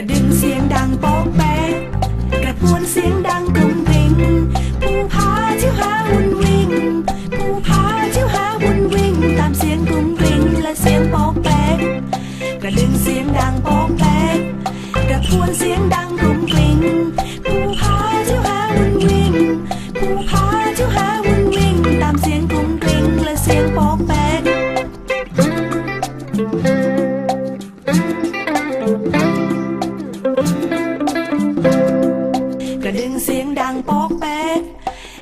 กระดึงเสียงดังโป๊กแป๊กกระพวนเสียงดังกรุง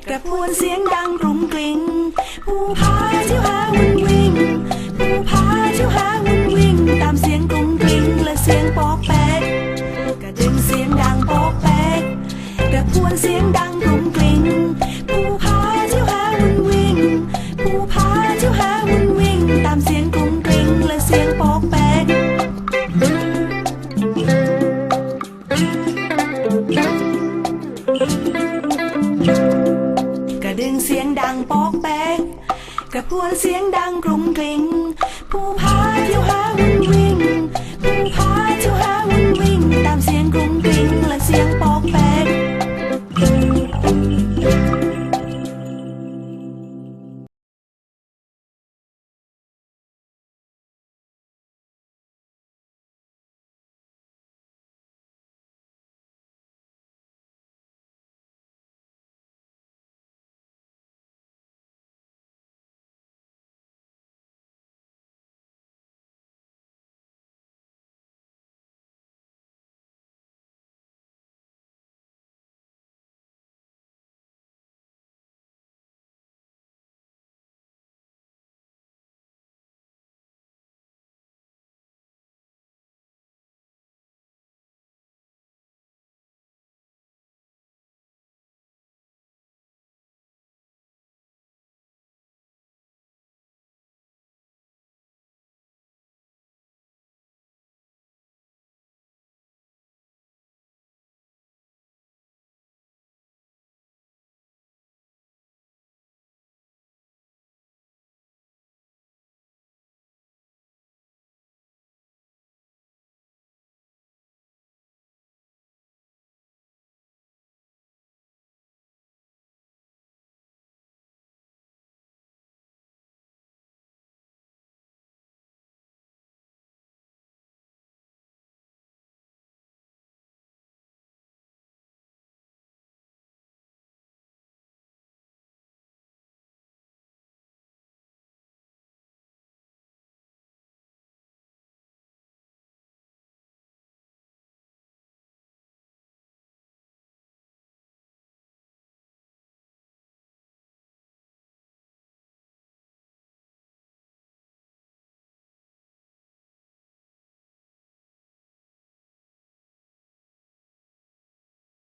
กระพวนเสียงดังกรุงกลิ้งผู้พายที่แหวน ดังปอกแปกกระพวนเสียงดังกรุงกลิงผู้